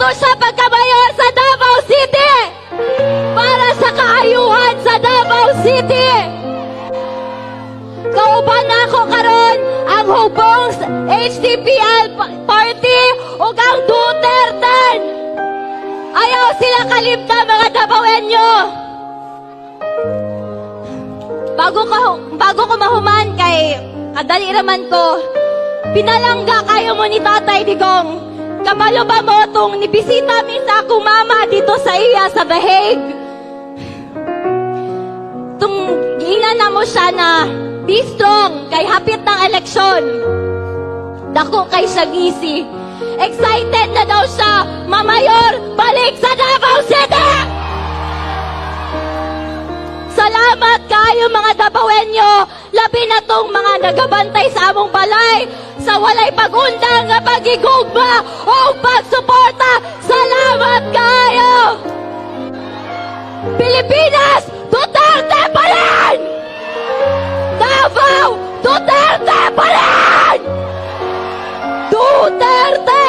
Bumoto siya pagka-mayor sa Davao City! Para sa kaayuhan sa Davao City! Kauban na ako karon ang hubong HDPL pa- party ug ang Duterte. Ayaw sila kalimta mga Davaoenyo. Bago ko bago ko mahuman kay kadali raman ko. Pinalangga kayo mo ni Tatay Digong. Kabalo ba mo tong nibisita mi sa akong mama dito sa iya sa The Hague. Tung giingnan na mo siya na be strong kay hapit ng eleksyon. Dako kay siya gisi. Excited na daw siya, Mamayor, balik sa Davao City! Salamat kayo mga Dabawenyo, labi na tong mga nagabantay sa among balay sa walay pagunda nga pagigugma o pagsuporta. Salamat kayo! Pilipinas, Duterte pa rin! Davao, Duterte pa rin! Duterte!